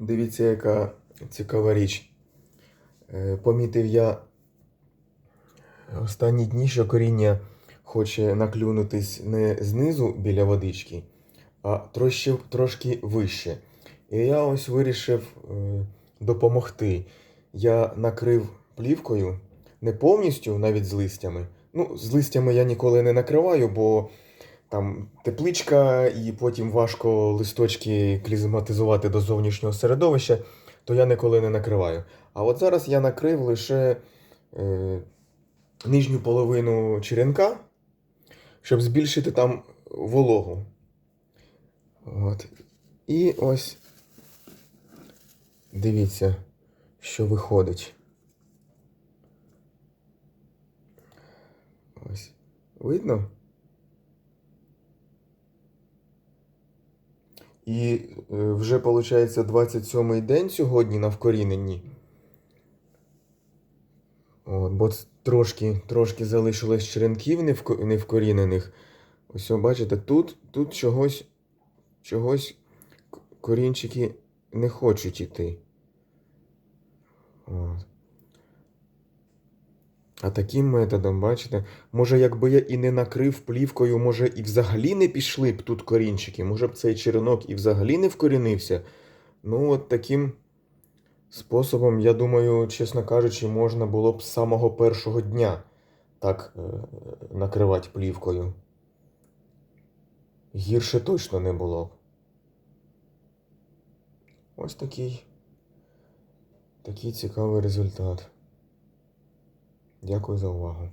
Дивіться, яка цікава річ. Е, Помітив я останні дні, що коріння хоче наклюнутись не знизу біля водички, а трошки, трошки вище. І я ось вирішив е, допомогти. Я накрив плівкою не повністю, навіть з листями. Ну, з листями я ніколи не накриваю, бо там тепличка, і потім важко листочки клізматизувати до зовнішнього середовища, то я ніколи не накриваю. А от зараз я накрив лише е, нижню половину черенка, щоб збільшити там вологу. От. І ось дивіться, що виходить. Ось. Видно? І е, вже виходить 27-й день сьогодні на вкоріненні. От, бо трошки, трошки залишилось черенків невкорінених. Ось, бачите, тут, тут чогось, чогось корінчики не хочуть іти. От. А таким методом, бачите, може, якби я і не накрив плівкою, може, і взагалі не пішли б тут корінчики, може б цей черенок і взагалі не вкорінився. Ну, от таким способом, я думаю, чесно кажучи, можна було б з самого першого дня так е, накривати плівкою. Гірше точно не було б. Ось такий, такий цікавий результат. Дякую за увагу.